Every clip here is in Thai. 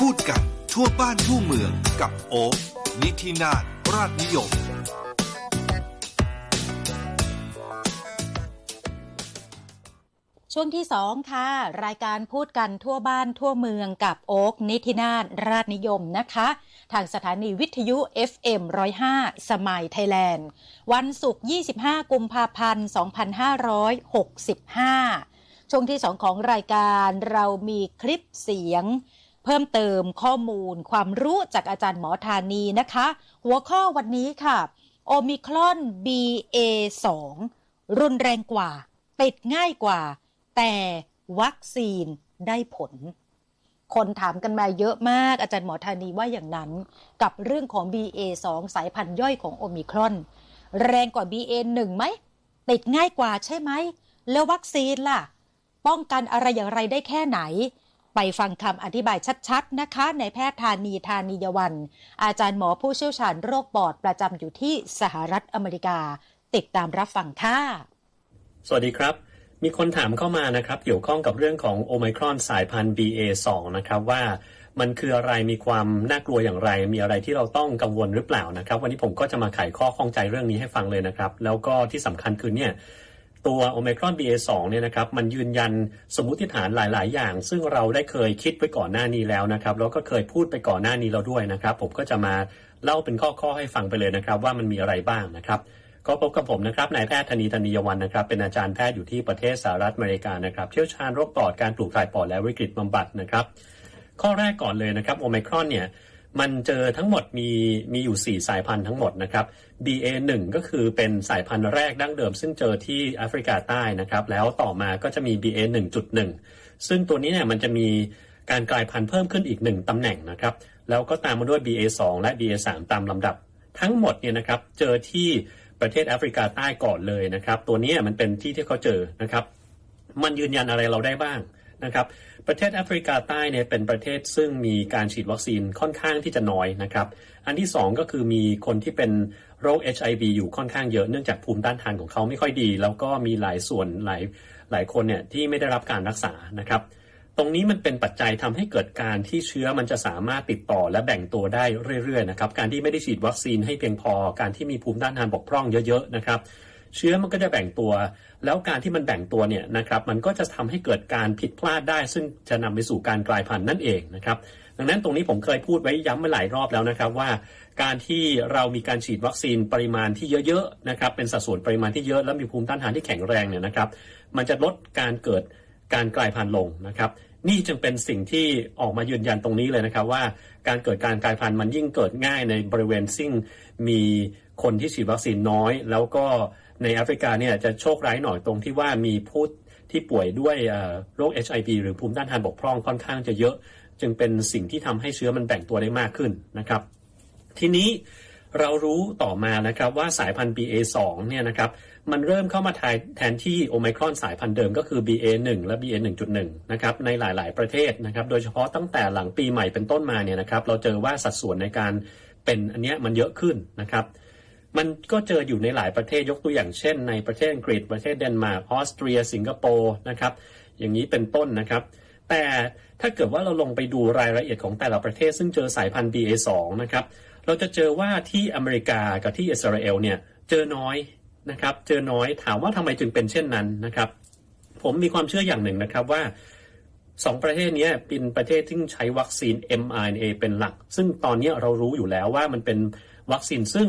พูดกันทั่วบ้านทั่วเมืองกับโอ๊คนิธินาถราชนิยมช่วงที่2ค่ะ รายการพูดกันทั่วบ้านทั่วเมืองกับโอ๊กนิตินาถราชนิยมนะคะ ทางสถานีวิทยุ FM 105 สมัยไทยแลนด์ วันศุกร์ 25 กุมภาพันธ์ 2565 ช่วงที่2ของรายการเรามีคลิปเสียง เพิ่มเติมข้อมูล ความรู้จากอาจารย์หมอธานีนะคะ หัวข้อวันนี้ค่ะโอมิครอน BA2 รุนแรงกว่า ติดง่ายกว่า แต่วัคซีนได้ผล คนถามกันมาเยอะมากอาจารย์หมอธานีว่าอย่างนั้นกับเรื่องของ BA2 สายพันธุ์ย่อยของโอมิครอน แรงกว่า BA1 ไหม ติดง่ายกว่าใช่ไหม แล้ววัคซีนล่ะ ป้องกันอะไรอย่างไรได้แค่ไหน ไปฟังคำอธิบายชัดๆ นะคะในแพทย์ธานีธานียวัน อาจารย์หมอผู้เชี่ยวชาญโรคปอดประจำอยู่ที่สหรัฐอเมริกา ติดตามรับฟังค่ะ สวัสดีครับ มีคนถามเข้ามานะครับ เกี่ยวข้องกับเรื่องของโอไมครอนสายพันธุ์ BA2 นะครับว่ามันคืออะไรมีความน่ากลัวอย่างไร มีอะไรที่เราต้องกังวลหรือเปล่านะครับ วันนี้ผมก็จะมาไขข้อข้องใจเรื่องนี้ให้ฟังเลยนะครับ แล้วก็ที่สำคัญคือเนี่ย ตัวโอไมครอน BA2 เนี่ยนะครับมันยืนยันสมมติฐานหลาย ๆ อย่าง ซึ่งเราได้เคยคิดไว้ก่อนหน้านี้แล้วนะครับแล้วก็เคยพูดไปก่อนหน้านี้เราด้วยนะครับ ผมก็จะมาเล่าเป็นข้อ ๆ ให้ฟังไปเลยนะครับ ว่ามันมีอะไรบ้างนะครับก็พบกับผมนะครับนายแพทย์ธนีธนียวันนะครับ เป็นอาจารย์แพทย์อยู่ที่ประเทศสหรัฐอเมริกานะครับ เชี่ยวชาญโรคปอดการปลูกถ่ายปอดและวิกฤตบำบัดนะครับ ข้อแรกก่อนเลยนะครับโอไมครอนเนี่ย มันเจอทั้งหมดมีมีอยู่ 4 สายพันธุ์ทั้งหมดนะครับ BA1 ก็คือเป็นสายพันธุ์แรกดั้งเดิม ซึ่งเจอที่แอฟริกาใต้นะครับ แล้วต่อมาก็จะมี BA1.1 ซึ่งตัวนี้เนี่ยมันจะมีการกลายพันธุ์เพิ่มขึ้นอีก 1ตำแหน่งนะครับ แล้วก็ตามมาด้วย BA2 และ BA3 ตามลำดับ ทั้งหมดเนี่ยนะครับเจอที่ประเทศแอฟริกาใต้ก่อนเลยนะครับ ตัวนี้มันเป็นที่ที่เขาเจอนะครับ มันยืนยันอะไรเราได้บ้าง นะครับ ประเทศแอฟริกาใต้เนี่ยเป็นประเทศซึ่งมีการฉีดวัคซีนค่อนข้างที่จะน้อยนะครับ อันที่ 2 ก็คือมีคนที่เป็นโรค HIV อยู่ค่อนข้างเยอะเนื่องจากภูมิต้านทานของเขาไม่ค่อยดี แล้วก็มีหลายส่วนหลายหลายคนเนี่ยที่ไม่ได้รับการรักษานะครับตรงนี้มันเป็นปัจจัยทำให้เกิดการที่เชื้อมันจะสามารถติดต่อและแบ่งตัวได้เรื่อยๆนะครับ การที่ไม่ได้ฉีดวัคซีนให้เพียงพอ การที่มีภูมิต้านทานบกพร่องเยอะๆนะครับ เชื้อมันก็จะแบ่งตัว แล้วการที่มันแบ่งตัวเนี่ยนะครับมันก็จะทำให้เกิดการผิดพลาดได้ ซึ่งจะนำไปสู่การกลายพันธุ์นั่นเองนะครับดังนั้นตรงนี้ผมเคยพูดไว้ย้ำมาหลายรอบแล้วนะครับว่า การที่เรามีการฉีดวัคซีนปริมาณที่เยอะๆนะครับเป็นสัดส่วนปริมาณที่เยอะแล้วมีภูมิต้านทานที่แข็งแรงเนี่ยนะครับ มันจะลดการเกิดการกลายพันธุ์ลงนะครับนี่จึงเป็นสิ่งที่ออกมายืนยันตรงนี้เลยนะครับว่าการเกิดการกลายพันธุ์มันยิ่งเกิดง่ายในบริเวณซึ่งมีคนที่ฉีดวัคซีนน้อย แล้วก็ ในแอฟริกาเนี่ยจะโชคร้ายหน่อยตรงที่ว่ามีผู้ที่ป่วยด้วยโรค HIV หรือภูมิต้านทานบกพร่องค่อนข้างจะเยอะ จึงเป็นสิ่งที่ทำให้เชื้อมันแบ่งตัวได้มากขึ้นนะครับ ทีนี้เรารู้ต่อมานะครับว่าสายพันธุ์ BA2 เนี่ยนะครับมันเริ่มเข้ามาแทนที่โอไมครอนสายพันธุ์เดิมก็คือ BA1 และ BA1.1 นะครับในหลาย ๆ ประเทศนะครับโดยเฉพาะตั้งแต่หลังปีใหม่เป็นต้นมาเนี่ยนะครับเราเจอว่าสัดส่วนในการเป็นอันเนี้ยมันเยอะขึ้นนะครับ มันก็เจออยู่ในหลายประเทศยกตัวอย่างเช่น ในประเทศอังกฤษประเทศเดนมาร์กออสเตรีย สิงคโปร์นะครับอย่างนี้เป็นต้นนะครับ แต่ถ้าเกิดว่าเราลงไปดูรายละเอียดของแต่ละประเทศ ซึ่งเจอสายพันธุ์ BA2 นะครับเราจะเจอว่าที่อเมริกากับที่อิสราเอลเนี่ยเจอน้อยนะครับเจอน้อยถามว่าทำไมจึงเป็นเช่นนั้นนะครับ ผมมีความเชื่ออย่างหนึ่งนะครับว่าสองประเทศนี้เป็นประเทศที่ใช้วัคซีน mRNA เป็นหลัก ซึ่งตอนนี้เรารู้อยู่แล้วว่ามันเป็นวัคซีนซึ่ง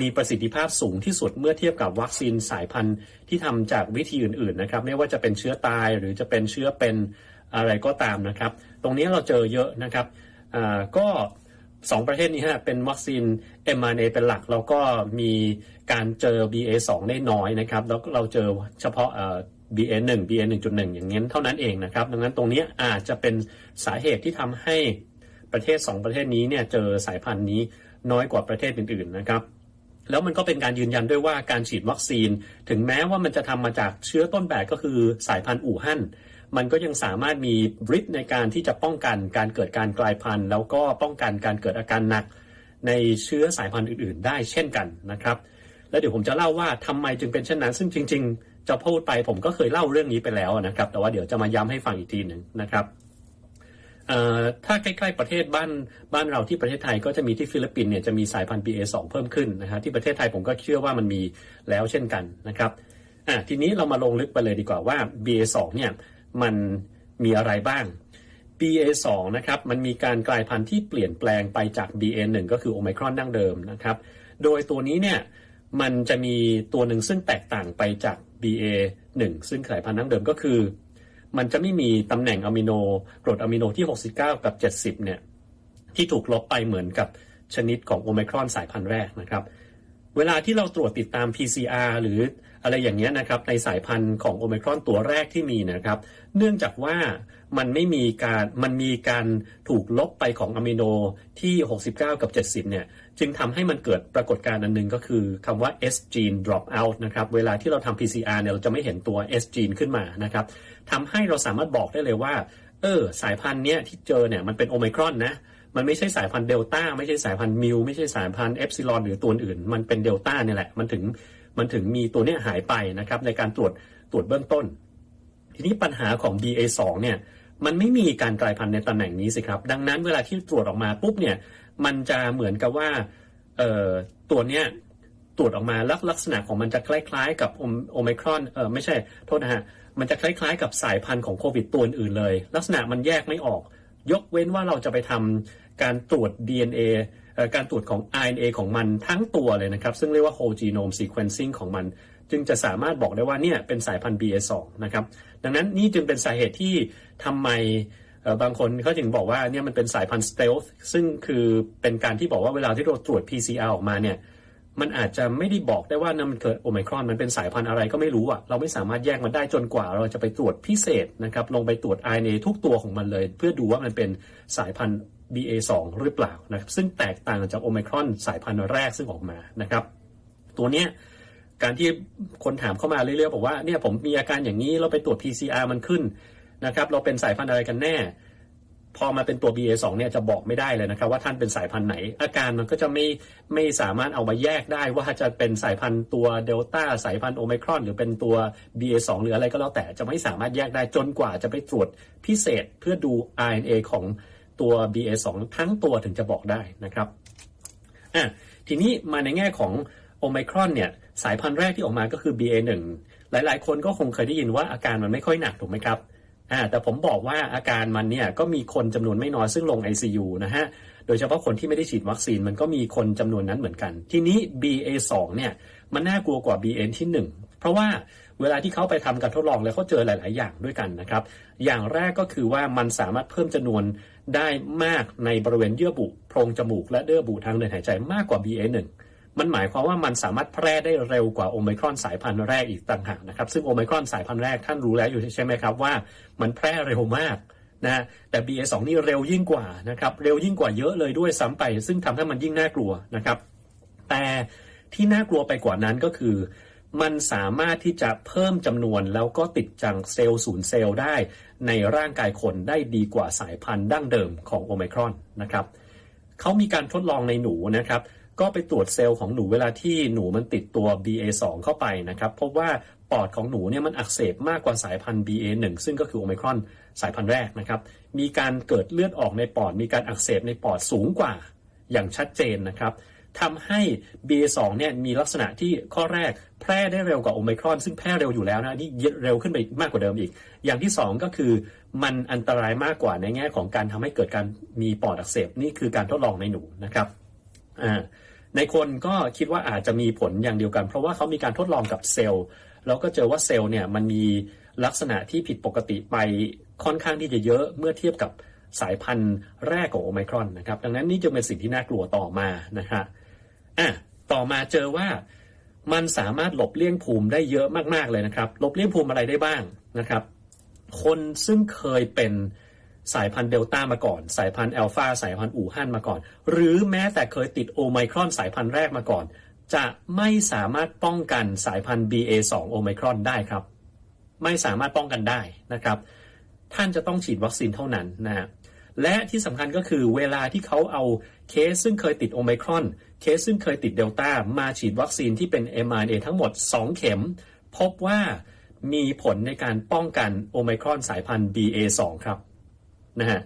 มีประสิทธิภาพสูงที่สุดเมื่อเทียบกับวัคซีนสายพันธุ์ที่ทำจากวิธีอื่นๆนะครับไม่ว่าจะเป็นเชื้อตายหรือจะเป็นเชื้อเป็นอะไรก็ตามนะครับ ตรงนี้เราเจอเยอะนะครับก็สองประเทศนี้ฮะเป็นวัคซีน mRNA เป็นหลัก แล้วก็มีการเจอ BA2 ได้น้อยนะครับ แล้วเราเจอเฉพาะ BA1 BA1.1 อย่างนี้เท่านั้นเองนะครับ ดังนั้นตรงนี้อาจจะเป็นสาเหตุที่ทำให้ประเทศ 2 ประเทศนี้เนี่ยเจอสายพันธุ์นี้น้อยกว่าประเทศอื่นๆนะครับ แล้วมันก็เป็นการยืนยันด้วยว่าการฉีดวัคซีน ถึงแม้ว่ามันจะทำมาจากเชื้อต้นแบบก็คือสายพันธุ์อู่ฮั่นมันก็ยังสามารถมีบริษในการที่จะป้องกันการเกิดการกลายพันธุ์ แล้วก็ป้องกันการเกิดอาการหนัก ในเชื้อสายพันธุ์อื่น ๆ ได้เช่นกันนะครับ แล้วเดี๋ยวผมจะเล่าว่าทำไมจึงเป็นเช่นนั้น ซึ่งจริง ๆ จะพูดไปผมก็เคยเล่าเรื่องนี้ไปแล้วนะครับ แต่ว่าเดี๋ยวจะมาย้ำให้ฟังอีกทีหนึ่งนะครับ ถ้าใกล้ๆประเทศบ้านบ้านเราที่ประเทศไทยก็จะมีที่ฟิลิปปินส์เนี่ยจะมีสายพันธุ์ BA2 เพิ่มขึ้นนะฮะที่ประเทศไทยผมก็เชื่อว่ามันมีแล้วเช่นกันนะครับอะทีนี้เรามาลงลึกไปเลยดีกว่าว่า BA2 เนี่ยมันมีอะไรบ้าง BA2 นะครับมันมีการกลายพันธุ์ที่เปลี่ยนแปลงไปจาก BA1 ก็คือโอไมครอนดั้งเดิมนะครับโดยตัวนี้เนี่ยมันจะมีตัวหนึ่งซึ่งแตกต่างไปจาก BA1 ซึ่งสายพันธุ์ดั้งเดิมก็คือ มันจะไม่มีตำแหน่งอะมิโนกรดอะมิโนที่ 69 กับ 70 เนี่ยที่ถูกลบไปเหมือนกับชนิดของโอมครอนสายพันธุ์แรกนะครับ เวลาที่เราตรวจติดตาม PCR หรืออะไรอย่างเงี้ยนะครับในสายพันธุ์ของโอมครอนตัวแรกที่มีนะครับ เนื่องจากว่า มันไม่มีการมันมีการถูกลบไปของอะมิโนที่ 69 กับ 70 เนี่ย จึงทำให้มันเกิดปรากฏการณ์อันหนึงก็คือคำว่า S gene drop out นะครับ เวลาที่เราทำ PCR เนี่ย เราจะไม่เห็นตัว S gene ขึ้นมานะครับทำให้เราสามารถบอกได้เลยว่า เออ สายพันธุ์เนี้ยที่เจอเนี่ย มันเป็นโอไมครอนนะมันไม่ใช่สายพันธุ์เดลต้าไม่ใช่สายพันธุ์มิวไม่ใช่สายพันธุ์เอฟซิลอนหรือตัวอื่น มันเป็นเดลต้าเนี่ยแหละ มันถึงมันถึงมีตัวเนี้ยหายไปนะครับในการตรวจตรวจเบื้องต้น ทีนี้ปัญหาของ BA2 เนี่ย มันไม่มีการกลายพันธุ์ในตำแหน่งนี้สิครับ ดังนั้นเวลาที่ตรวจออกมาปุ๊บเนี่ย มันจะเหมือนกับว่าเอ่อตัวเนี้ยตรวจออกมาลักลักษณะของมันจะคล้ายๆ กับโอไมครอนเออไม่ใช่โทษนะฮะมันจะคล้ายๆ กับสายพันธุ์ของโควิดตัวอื่นเลย ลักษณะมันแยกไม่ออก ยกเว้นว่าเราจะไปทำการตรวจ DNA เอ่อการตรวจของ RNA ของมันทั้งตัวเลยนะครับ ซึ่งเรียกว่า whole genome sequencing ของมัน จึงจะสามารถบอกได้ว่าเนี่ยเป็นสายพันธุ์ BA2 นะครับดังนั้นนี่จึงเป็นสาเหตุที่ทำไมบางคนเขาถึงบอกว่าเนี่ยมันเป็นสายพันธุ์ stealth ซึ่งคือเป็นการที่บอกว่าเวลาที่เราตรวจ PCR ออกมาเนี่ยมันอาจจะไม่ได้บอกได้ว่านั่นมันเกิดโอไมครอนมันเป็นสายพันธุ์อะไรก็ไม่รู้อะเราไม่สามารถแยกมันได้จนกว่า เราจะไปตรวจพิเศษนะครับลงไปตรวจ RNA ทุกตัวของมันเลย เพื่อดูว่ามันเป็นสายพันธุ์ BA2 หรือเปล่านะครับซึ่งแตกต่างจากโอไมครอนสายพันธุ์แรกซึ่งออกมานะครับ ตัวเนี้ย การที่คนถามเข้ามาเรื่อยๆบอกว่าเนี่ยผมมีอาการอย่างนี้เราไปตรวจ PCR มันขึ้นนะครับ เราเป็นสายพันธุ์อะไรกันแน่ พอมาเป็นตัว BA2 เนี่ยจะบอกไม่ได้เลยนะครับ ว่าท่านเป็นสายพันธุ์ไหน อาการมันก็จะไม่ไม่สามารถเอามาแยกได้ว่าจะเป็นสายพันธุ์ตัวเดลต้าสายพันธุ์โอมครอนหรือเป็นตัว BA2 หรืออะไรก็แล้วแต่จะไม่สามารถแยกได้จนกว่าจะไปตรวจพิเศษเพื่อดู RNA ของตัว BA2 ทั้งตัวถึงจะบอกได้นะครับอะทีนี้มาในแง่ของโอมครอนเนี่ย สายพันธุ์แรกที่ออกมาก็คือ BA1 หลาย ๆ คนก็คงเคยได้ยินว่าอาการมันไม่ค่อยหนักถูกไหมครับอ่าแต่ผมบอกว่าอาการมันเนี่ยก็มีคนจำนวนไม่น้อยซึ่งลง ICU นะฮะ โดยเฉพาะคนที่ไม่ได้ฉีดวัคซีนมันก็มีคนจำนวนนั้นเหมือนกัน ทีนี้ BA2 เนี่ยมันน่ากลัวกว่า BN ที่ 1 เพราะว่าเวลาที่เขาไปทำการทดลองแล้วเขาเจอหลาย ๆ อย่างด้วยกันนะครับ อย่างแรกก็คือว่ามันสามารถเพิ่มจำนวนได้มากในบริเวณเยื่อบุโพรงจมูกและเยื่อบุทางเดินหายใจมากกว่า BA1 มันหมายความว่ามันสามารถแพร่ได้เร็วกว่าโอไมครอนสายพันธุ์แรกอีกต่างหากนะครับ ซึ่งโอไมครอนสายพันธุ์แรกท่านรู้แล้วอยู่ใช่ไหมครับว่ามันแพร่เร็วมากนะแต่ BA2 นี่เร็วยิ่งกว่านะครับเร็วยิ่งกว่าเยอะเลยด้วยซ้ำไป ซึ่งทำให้มันยิ่งน่ากลัวนะครับ แต่ที่น่ากลัวไปกว่านั้นก็คือ มันสามารถที่จะเพิ่มจำนวนแล้วก็ติดจังเซลล์ศูนย์เซลล์ได้ ในร่างกายคนได้ดีกว่าสายพันธุ์ดั้งเดิมของโอไมครอนนะครับเขามีการทดลองในหนูนะครับ ก็ไปตรวจเซลล์ของหนูเวลาที่หนูมันติดตัว BA2 เข้าไปนะครับพบว่าปอดของหนูเนี่ยมันอักเสบมากกว่าสายพันธุ์ BA1 ซึ่งก็คือโอมครอนสายพันธุ์แรกนะครับมีการเกิดเลือดออกในปอด มีการอักเสบในปอดสูงกว่าอย่างชัดเจนนะครับทำให้ BA2 เนี่ยมีลักษณะที่ข้อแรกแพร่ได้เร็วกว่าโอมครอน ซึ่งแพร่เร็วอยู่แล้วนะนี่เร็วขึ้นไปมากกว่าเดิมอีก อย่างที่ 2 ก็คือมันอันตรายมากกว่าในแง่ของการทำให้เกิดการมีปอดอักเสบนี่คือการทดลองในหนูนะครับอ่า ในคนก็คิดว่าอาจจะมีผลอย่างเดียวกัน เพราะว่าเขามีการทดลองกับเซลล์ แล้วก็เจอว่าเซลล์เนี่ยมันมีลักษณะที่ผิดปกติไปค่อนข้างที่จะเยอะเมื่อเทียบกับสายพันธุ์แรกของโอไมครอนนะครับ ดังนั้นนี่จึงเป็นสิ่งที่น่ากลัวต่อมานะฮะอะต่อมาเจอว่ามันสามารถหลบเลี่ยงภูมิได้เยอะมากๆเลยนะครับ หลบเลี่ยงภูมิอะไรได้บ้างนะครับ คนซึ่งเคยเป็น สายพันธุ์เดลต้ามาก่อน สายพันธุ์แอลฟาสายพันธุ์อู่ฮั่นมาก่อน หรือแม้แต่เคยติดโอไมครอนสายพันธุ์แรกมาก่อน จะไม่สามารถป้องกันสายพันธุ์ BA2 โอไมครอนได้ครับ ไม่สามารถป้องกันได้นะครับ ท่านจะต้องฉีดวัคซีนเท่านั้นนะฮะและที่สำคัญก็คือเวลาที่เขาเอาเคสซึ่งเคยติดโอไมครอน เคสซึ่งเคยติดเดลต้ามาฉีดวัคซีนที่เป็น mRNA ทั้งหมด 2 เข็ม พบว่ามีผลในการป้องกันโอไมครอนสายพันธุ์ BA2 ครับ นะฮะ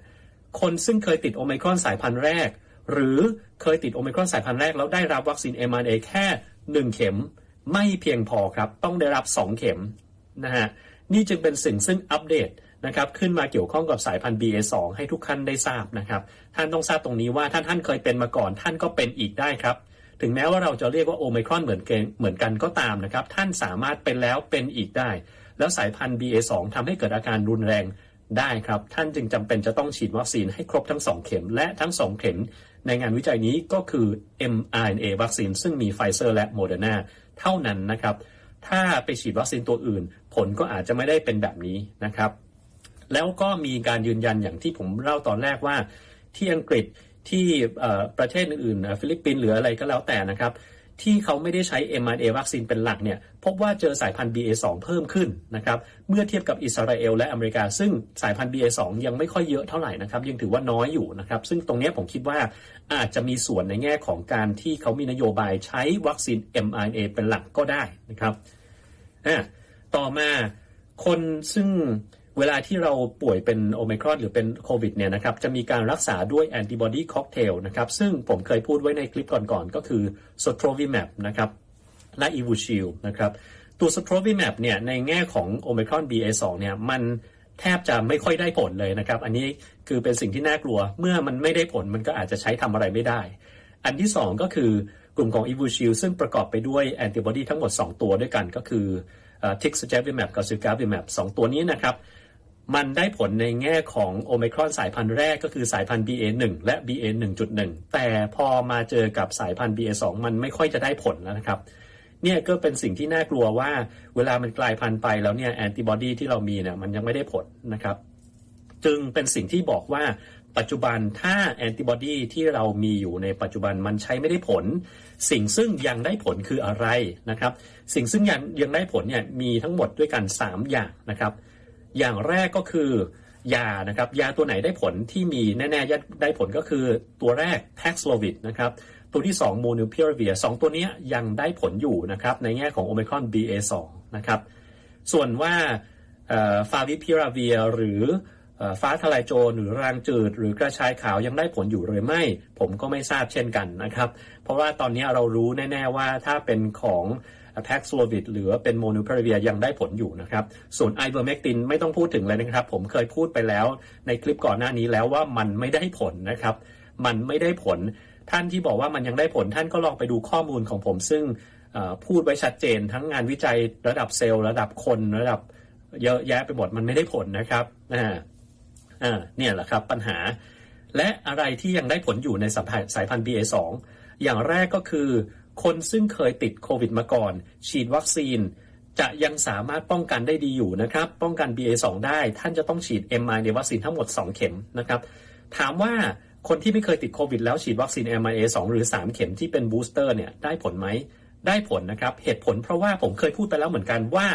คนซึ่งเคยติดโอไมครอนสายพันธุ์แรก หรือเคยติดโอไมครอนสายพันธุ์แรก แล้วได้รับวัคซีน mRNA แค่ 1 เข็มไม่เพียงพอครับ ต้องได้รับ 2 เข็มนะฮะนี่จึงเป็นสิ่งซึ่งอัปเดตนะครับขึ้นมาเกี่ยวข้องกับสายพันธุ์ BA2 ให้ทุกท่านได้ทราบนะครับ ท่านต้องทราบตรงนี้ว่าท่านท่านเคยเป็นมาก่อน ท่านก็เป็นอีกได้ครับ ถึงแม้ว่าเราจะเรียกว่าโอไมครอนเหมือนกันเหมือนกันก็ตามนะครับ ท่านสามารถเป็นแล้วเป็นอีกได้ แล้วสายพันธุ์ BA2 ทำให้เกิดอาการรุนแรง ได้ครับ ท่านจึงจำเป็นจะต้องฉีดวัคซีนให้ครบทั้ง 2 เข็ม และทั้ง 2 เข็ม ในงานวิจัยนี้ก็คือ mRNA วัคซีนซึ่งมีไฟเซอร์และโมเดอร์นาเท่านั้นนะครับ ถ้าไปฉีดวัคซีนตัวอื่น ผลก็อาจจะไม่ได้เป็นแบบนี้นะครับ แล้วก็มีการยืนยันอย่างที่ผมเล่าตอนแรกว่า ที่อังกฤษที่ประเทศอื่นๆฟิลิปปินส์หรืออะไรก็แล้วแต่นะครับ ที่เขาไม่ได้ใช้ mRNA วัคซีนเป็นหลักเนี่ยพบว่าเจอสายพันธุ์ BA2 เพิ่มขึ้นนะครับเมื่อเทียบกับอิสราเอลและอเมริกา ซึ่งสายพันธุ์ BA2 ยังไม่ค่อยเยอะเท่าไหร่นะครับยังถือว่าน้อยอยู่นะครับซึ่งตรงนี้ผมคิดว่าอาจจะมีส่วนในแง่ของการที่เขามีนโยบายใช้วัคซีน mRNA เป็นหลักก็ได้นะครับต่อมาคนซึ่ง เวลาที่เราป่วยเป็นโอมครอนหรือเป็นโควิดเนี่ยนะครับจะมีการรักษาด้วยแอนติบอดีค็อกเทลนะครับซึ่งผมเคยพูดไว้ในคลิปก่อนๆก็คือโซโทรวิแมปนะครับและอีวูชิลนะครับตัวโซโทรวิแมปเนี่ยในแง่ของโอมครอน BA2 เนี่ยมันแทบจะไม่ค่อยได้ผลเลยนะครับ อันนี้คือเป็นสิ่งที่น่ากลัวเมื่อมันไม่ได้ผลมันก็อาจจะใช้ทำอะไรไม่ได้ อันที่ 2 ก็คือกลุ่มของอีวูชิลซึ่งประกอบไปด้วยแอนติบอดีทั้งหมด 2 ตัวด้วยกันก็คือทิกซเจวิแมปกับซิกาวิแมปสตัวนี้นะครับ มันได้ผลในแง่ของโอมครอนสายพันธุ์แรกก็คือสายพันธุ์ BA1 และ BA1.1 แต่พอมาเจอกับสายพันธุ์ BA2 มันไม่ค่อยจะได้ผลแล้วนะครับเนี่ยก็เป็นสิ่งที่น่ากลัวว่าเวลามันกลายพันธุ์ไปแล้วเนี่ยแอนติบอดีที่เรามีเนี่ยมันยังไม่ได้ผลนะครับ จึงเป็นสิ่งที่บอกว่าปัจจุบันถ้าแอนติบอดีที่เรามีอยู่ในปัจจุบันมันใช้ไม่ได้ผล สิ่งซึ่งยังได้ผลคืออะไรนะครับ สิ่งซึ่งยังยังได้ผลเนี่ยมีทั้งหมดด้วยกัน 3 อย่างนะครับ อย่างแรกก็คือยานะครับยาตัวไหนได้ผลที่มีแน่ๆได้ผลก็คือตัวแรก Paxlovid นะครับตัวที่ 2 Molnupiravir 2ตัวนี้ยังได้ผลอยู่นะครับในแง่ของ Omicron BA2 นะครับส่วนว่าฟาวิพิราเวียหรือฟ้าทลายโจรหรือรางจืด หรือกระชายขาวยังได้ผลอยู่หรือไม่ ผมก็ไม่ทราบเช่นกันนะครับ เพราะว่าตอนนี้เรารู้แน่ ๆว่าถ้าเป็นของ แพ็กซโลวิดหรือเป็นโมนูพาราเวียยังได้ผลอยู่นะครับ ส่วนไอเบอร์เมกตินไม่ต้องพูดถึงเลยนะครับ ผมเคยพูดไปแล้วในคลิปก่อนหน้านี้แล้วว่ามันไม่ได้ผลนะครับ มันไม่ได้ผล ท่านที่บอกว่ามันยังได้ผลท่านก็ลองไปดูข้อมูลของผม ซึ่งพูดไว้ชัดเจน ทั้งงานวิจัยระดับเซลล์ระดับคนระดับเยอะแยะไปหมดมันไม่ได้ผลนะครับอ่าอ่าเนี่ยแหละครับปัญหา และอะไรที่ยังได้ผลอยู่ในสายพันธุ์ BA2 อย่างแรกก็คือ คนซึ่งเคยติดโควิดมาก่อน ฉีดวัคซีน จะยังสามารถป้องกันได้ดีอยู่นะครับ ป้องกัน BA2 ได้ ท่านจะต้องฉีด mRNA วัคซีนทั้งหมด 2 เข็มนะครับ ถามว่าคนที่ไม่เคยติดโควิดแล้วฉีดวัคซีน mRNA 2 หรือ 3 เข็มที่เป็นบูสเตอร์เนี่ยได้ผลไหม ได้ผลนะครับ เหตุผลเพราะว่าผมเคยพูดไปแล้วเหมือนกันว่า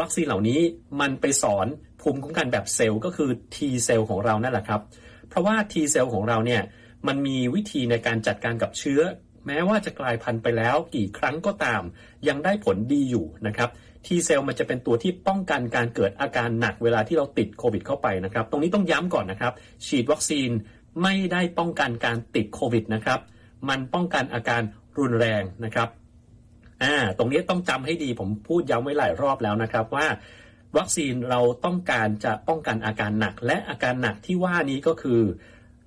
วัคซีนเหล่านี้มันไปสอนภูมิคุ้มกันแบบเซลล์ก็คือ T เซลล์ของเรานั่นแหละครับ เพราะว่า T เซลล์ของเราเนี่ยมันมีวิธีในการจัดการกับเชื้อ แม้ว่าจะกลายพันธุ์ไปแล้วกี่ครั้งก็ตาม ยังได้ผลดีอยู่นะครับทีเซลมันจะเป็นตัวที่ป้องกันการเกิดอาการหนักเวลาที่เราติดโควิดเข้าไปนะครับ ตรงนี้ต้องย้ำก่อนนะครับ ฉีดวัคซีนไม่ได้ป้องกันการติดโควิดนะครับ มันป้องกันอาการรุนแรงนะครับอ่าตรงนี้ต้องจำให้ดีผมพูดย้ำไว้หลายรอบแล้วนะครับว่า วัคซีนเราต้องการจะป้องกันอาการหนัก และอาการหนักที่ว่านี้ก็คือ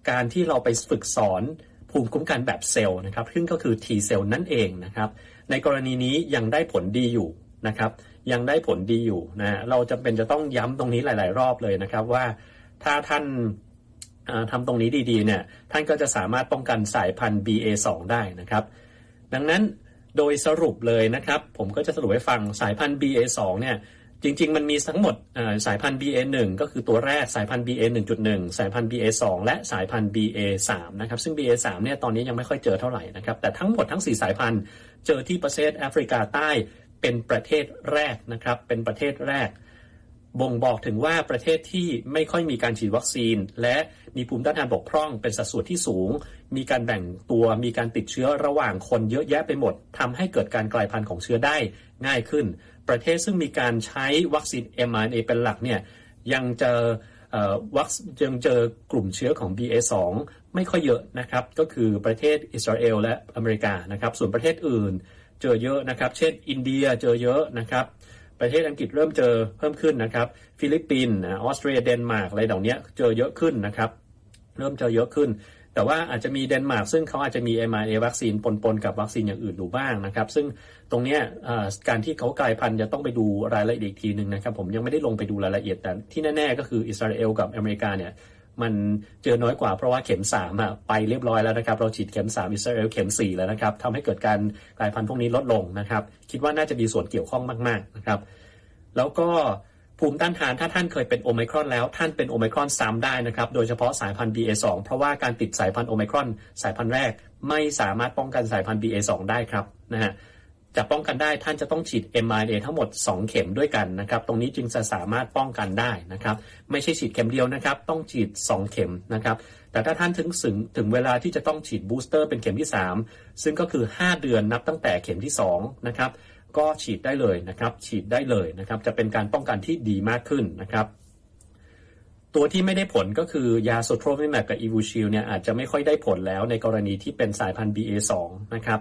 การที่เราไปฝึกสอน ภูมิคุ้มกันแบบเซลล์นะครับ ซึ่งก็คือ T เซลล์นั่นเองนะครับ ในกรณีนี้ยังได้ผลดีอยู่นะครับ ยังได้ผลดีอยู่นะเราจะเป็นจะต้องย้ำตรงนี้หลาย ๆ รอบเลยนะครับว่าถ้าท่านทำตรงนี้ดี ๆ เนี่ย ท่านก็จะสามารถป้องกันสายพันธุ์ BA2 ได้นะครับ ดังนั้นโดยสรุปเลยนะครับ ผมก็จะสรุปให้ฟังสายพันธุ์ BA2 เนี่ย จริง ๆ มันมีทั้งหมดสายพันธุ์ BA1 ก็คือตัวแรกสายพันธุ์ BA1.1 สายพันธุ์ BA2 และสายพันธุ์ BA3 นะครับซึ่ง BA3 เนี่ยตอนนี้ยังไม่ค่อยเจอเท่าไหร่นะครับแต่ทั้งหมดทั้ง 4 สายพันธุ์เจอที่ประเทศแอฟริกาใต้เป็นประเทศแรกนะครับเป็นประเทศแรก บ่งบอกถึงว่าประเทศที่ไม่ค่อยมีการฉีดวัคซีน และมีภูมิต้านทานบกพร่องเป็นสัดส่วนที่สูง มีการแบ่งตัวมีการติดเชื้อระหว่างคนเยอะแยะไปหมดทำให้เกิดการกลายพันธุ์ของเชื้อได้ง่ายขึ้น ประเทศซึ่งมีการใช้วัคซีน mRNA เป็นหลักเนี่ยยังเจะวัคยังเจอกลุ่มเชื้อของ BA2 ไม่ค่อยเยอะนะครับ ก็คือประเทศอิสราเอลและอเมริกานะครับ ส่วนประเทศอื่นเจอเยอะนะครับ เช่น อินเดียเจอเยอะนะครับ ประเทศอังกฤษเริ่มเจอเพิ่มขึ้นนะครับ ฟิลิปปินส์ออสเตรียเดนมาร์กอะไรเหล่านี้เจอเยอะขึ้นนะครับ เริ่มเจอเยอะขึ้น แต่ว่าอาจจะมีเดนมาร์กซึ่งเขาอาจจะมี m อ a วัคซีนปนๆกับวัคซีนอย่างอื่นอยู่บ้างนะครับ ซึ่งตรงนี้การที่เขากลายพันธุ์จะต้องไปดูรายละเอียดอีกทีหนึ่งนะครับ ผมยังไม่ได้ลงไปดูรายละเอียดแต่ที่แน่ๆก็คืออิสราเอลกับอเมริกาเนี่ยมันเจอน้อยกว่าเพราะว่าเข็ม3อะไปเรียบร้อยแล้วนะครับ เราฉีดเข็ม3อิสราเอลเข็ม 4 แล้วนะครับทำให้เกิดการกลายพันธุ์พวกนี้ลดลงนะครับ คิดว่าน่าจะมีส่วนเกี่ยวข้องมาก ๆ นะครับ แล้วก็ ภูมิต้านทานถ้าท่านเคยเป็นโอไมครอนแล้วท่านเป็นโอไมครอนซ้ำได้นะครับ โดยเฉพาะสายพันธุ์ BA2 เพราะว่าการติดสายพันธุ์โอไมครอนสายพันธุ์แรก ไม่สามารถป้องกันสายพันธุ์ BA2 ได้ครับนะฮะจะป้องกันได้ท่านจะต้องฉีด mRNA ทั้งหมด 2 เข็มด้วยกันนะครับ ตรงนี้จึงจะสามารถป้องกันได้นะครับ ไม่ใช่ฉีดเข็มเดียวนะครับ ต้องฉีด 2 เข็มนะครับ แต่ถ้าท่านถึงถึงถึงเวลาที่จะต้องฉีดบูสเตอร์เป็นเข็มที่ 3 ซึ่งก็คือ 5 เดือนนับตั้งแต่เข็มที่2นะครับ ก็ฉีดได้เลยนะครับ ฉีดได้เลยนะครับ จะเป็นการป้องกันที่ดีมากขึ้นนะครับ ตัวที่ไม่ได้ผลก็คือยาโซโทรวิแมกกับอีวูชิลเนี่ยอาจจะไม่ค่อยได้ผลแล้วในกรณีที่เป็นสายพันธุ์ BA2 นะครับ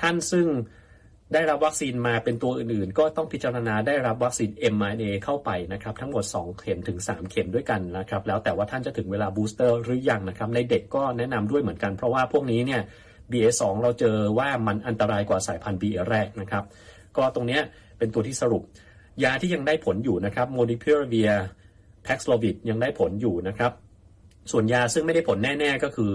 ท่านซึ่งได้รับวัคซีนมาเป็นตัวอื่นๆ ก็ต้องพิจารณาได้รับวัคซีน mRNA เข้าไปนะครับทั้งหมด 2 เข็มถึง 3 เข็มด้วยกันนะครับแล้วแต่ว่าท่านจะถึงเวลาบูสเตอร์หรือยังนะครับในเด็กก็แนะนำด้วยเหมือนกันเพราะว่าพวกนี้เนี่ย BA2 เราเจอว่ามันอันตรายกว่าสายพันธุ์ BA แรกนะครับ ก็ตรงนี้เป็นตัวที่สรุป ยาที่ยังได้ผลอยู่นะครับโมดิพิราเวียแพ็กโลวิดยังได้ผลอยู่นะครับ ส่วนยาซึ่งไม่ได้ผลแน่ ๆ ก็คือ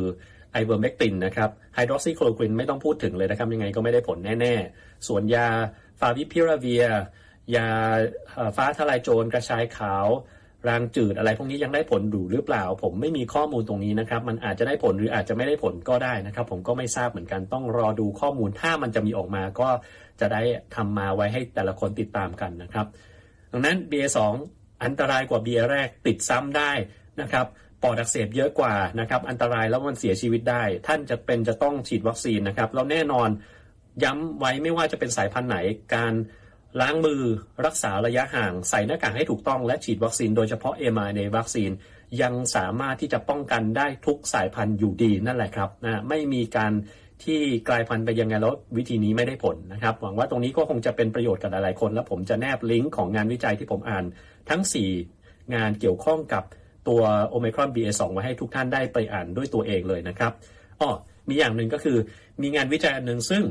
ไอเวอร์เมกตินนะครับไฮดรอกซีโคลควินไม่ต้องพูดถึงเลยนะครับยังไงก็ไม่ได้ผลแน่ ๆ ส่วนยาฟาวิพิราเวียยาฟ้าทลายโจรกระชายขาว รางจืดอะไรพวกนี้ยังได้ผลหรือเปล่า ผมไม่มีข้อมูลตรงนี้นะครับ มันอาจจะได้ผลหรืออาจจะไม่ได้ผลก็ได้นะครับ ผมก็ไม่ทราบเหมือนกันต้องรอดูข้อมูลถ้ามันจะมีออกมาก็จะได้ทำมาไว้ให้แต่ละคนติดตามกันนะครับ ดังนั้น BA2 อันตรายกว่า BA แรกติดซ้ำได้นะครับปอดอักเสบเยอะกว่านะครับ อันตรายแล้วมันเสียชีวิตได้ ท่านจะเป็นจะต้องฉีดวัคซีนนะครับแล้วแน่นอนย้ำไว้ไม่ว่าจะเป็นสายพันธุ์ไหนการ ล้างมือรักษาระยะห่าง ใส่หน้ากากให้ถูกต้องและฉีดวัคซีนโดยเฉพาะ m r ในวัคซีน ยังสามารถที่จะป้องกันได้ทุกสายพันธุ์อยู่ดีนั่นแหละครับนะไม่มีการที่กลายพันธุ์ไปยังไงแล้ววิธีนี้ไม่ได้ผลนะครับ หวังว่าตรงนี้ก็คงจะเป็นประโยชน์กับหลายๆคน และผมจะแนบลิงก์ของงานวิจัยที่ผมอ่าน ทั้ง 4 งานเกี่ยวข้องกับตัวโอมครอน BA2 ไว้ให้ทุกท่านได้ไปอ่านด้วยตัวเองเลยนะครับอ๋อมีอย่างหนึ่งก็คือมีงานวิจัยอันหนึ่งซึ่ง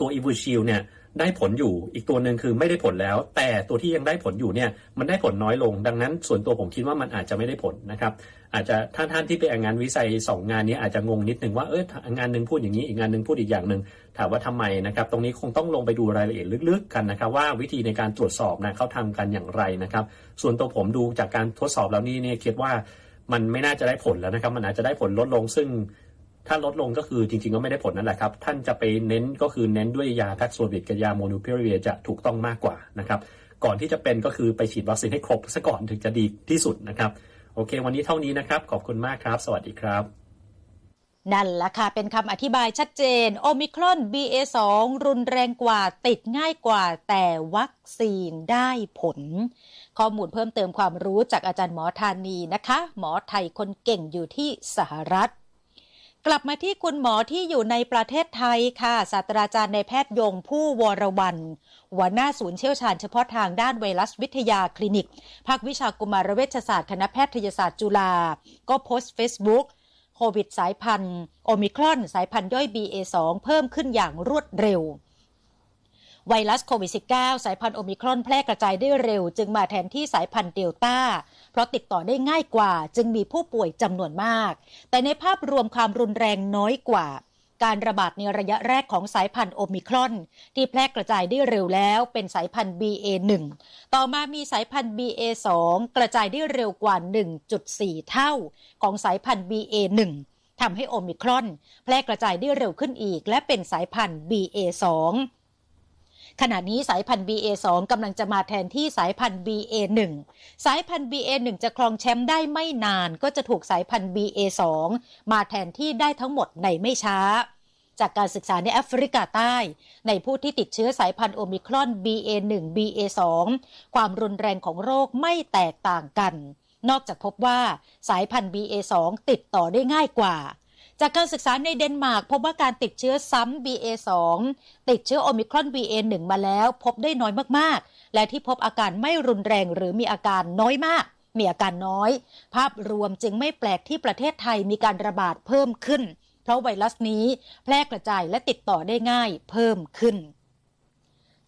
ตัวอีบูชิลเนี่ย ได้ผลอยู่ อีกตัวหนึ่งคือไม่ได้ผลแล้ว แต่ตัวที่ยังได้ผลอยู่เนี่ยมันได้ผลน้อยลง ดังนั้นส่วนตัวผมคิดว่ามันอาจจะไม่ได้ผลนะครับ อาจจะท่านท่านที่ไปงานวิจัย2งานนี้อาจจะงงนิดหนึ่งว่าเอองานหนึ่งพูดอย่างนี้อีกงานหนึ่งพูดอีกอย่างหนึ่งถามว่าทำไมนะครับ ตรงนี้คงต้องลงไปดูรายละเอียดลึกๆกันนะครับ ว่าวิธีในการตรวจสอบนะเขาทำกันอย่างไรนะครับ ส่วนตัวผมดูจากการทดสอบแล้วนี่เนี่ยคิดว่ามันไม่น่าจะได้ผลแล้วนะครับ มันอาจจะได้ผลลดลงซึ่ง ถ้าลดลงก็คือจริงๆก็ไม่ได้ผลนั่นแหละครับ ท่านจะไปเน้นก็คือเน้นด้วยยาแพ็กโซวิดกับยาโมนูพิราเวียจะถูกต้องมากกว่านะครับก่อนที่จะเป็นก็คือไปฉีดวัคซีนให้ครบซะก่อนถึงจะดีที่สุดนะครับ โอเค วันนี้เท่านี้นะครับ ขอบคุณมากครับ สวัสดีครับ นั่นแหละค่ะ เป็นคำอธิบายชัดเจน โอมิครอน BA2 รุนแรงกว่าติดง่ายกว่า แต่วัคซีนได้ผล ข้อมูลเพิ่มเติมความรู้จากอาจารย์หมอธานีนะคะ หมอไทยคนเก่งอยู่ที่สหรัฐ กลับมาที่คุณหมอที่อยู่ในประเทศไทยค่ะ ศาสตราจารย์ในแพทย์ยงผู้วรวันหัวหน้าศูนย์เชี่ยวชาญเฉพาะทางด้านไวรัสวิทยาคลินิก ภาควิชากุมารเวชศาสตร์คณะแพทยศาสตร์จุฬาก็โพสต์เฟซบุ๊กโควิดสายพันธุ์โอมิครอนสายพันธุ์ย่อย BA2 เพิ่มขึ้นอย่างรวดเร็ว ไวรัสโควิด -19 สายพันธุ์โอมิครอนแพร่กระจายได้เร็ว จึงมาแทนที่สายพันธุ์เดลต้า เพราะติดต่อได้ง่ายกว่า จึงมีผู้ป่วยจำนวนมาก แต่ในภาพรวมความรุนแรงน้อยกว่า การระบาดในระยะแรกของสายพันธุ์โอมิครอน ที่แพร่กระจายได้เร็วแล้วเป็นสายพันธุ์ BA1 ต่อมามีสายพันธุ์ BA2 กระจายได้เร็วกว่า 1.4 เท่า ของสายพันธุ์ BA1 ทำให้โอมิครอน แพร่กระจายได้เร็วขึ้นอีก และเป็นสายพันธุ์ BA2 ขณะนี้สายพันธุ์ BA2 กำลังจะมาแทนที่สายพันธุ์ BA1 สายพันธุ์ BA1 จะครองแชมป์ได้ไม่นาน ก็จะถูกสายพันธุ์ BA2 มาแทนที่ได้ทั้งหมดในไม่ช้า จากการศึกษาในแอฟริกาใต้ ในผู้ที่ติดเชื้อสายพันธุ์โอมิครอน BA1 BA2 ความรุนแรงของโรคไม่แตกต่างกัน นอกจากพบว่าสายพันธุ์ BA2 ติดต่อได้ง่ายกว่า จากการศึกษาในเดนมาร์กพบว่าการติดเชื้อซ้ำ BA2 ติดเชื้อโอมิครอน BA1 มาแล้วพบได้น้อยมากๆ และที่พบอาการไม่รุนแรงหรือมีอาการน้อยมาก มีอาการน้อย ภาพรวมจึงไม่แปลกที่ประเทศไทยมีการระบาดเพิ่มขึ้น เพราะไวรัสนี้แพร่กระจายและติดต่อได้ง่ายเพิ่มขึ้น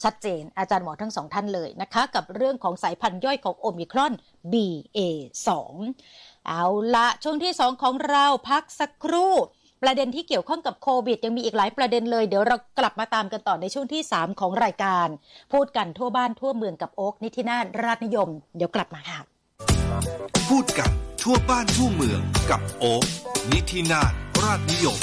ชัดเจนอาจารย์หมอทั้งสองท่านเลยนะคะ กับเรื่องของสายพันธุ์ย่อยของโอมิครอน BA2 เอาละช่วงที่ 2 ของเราพักสักครู่ ประเด็นที่เกี่ยวข้องกับโควิด ยังมีอีกหลายประเด็นเลย เดี๋ยวเรากลับมาตามกันต่อในช่วงที่ 3 ของรายการ พูดกันทั่วบ้านทั่วเมืองกับโอ๊กนิตินาราชนิยม เดี๋ยวกลับมาค่ะพูดกันทั่วบ้านทั่วเมืองกับโอ๊คนิธินาราชนิยม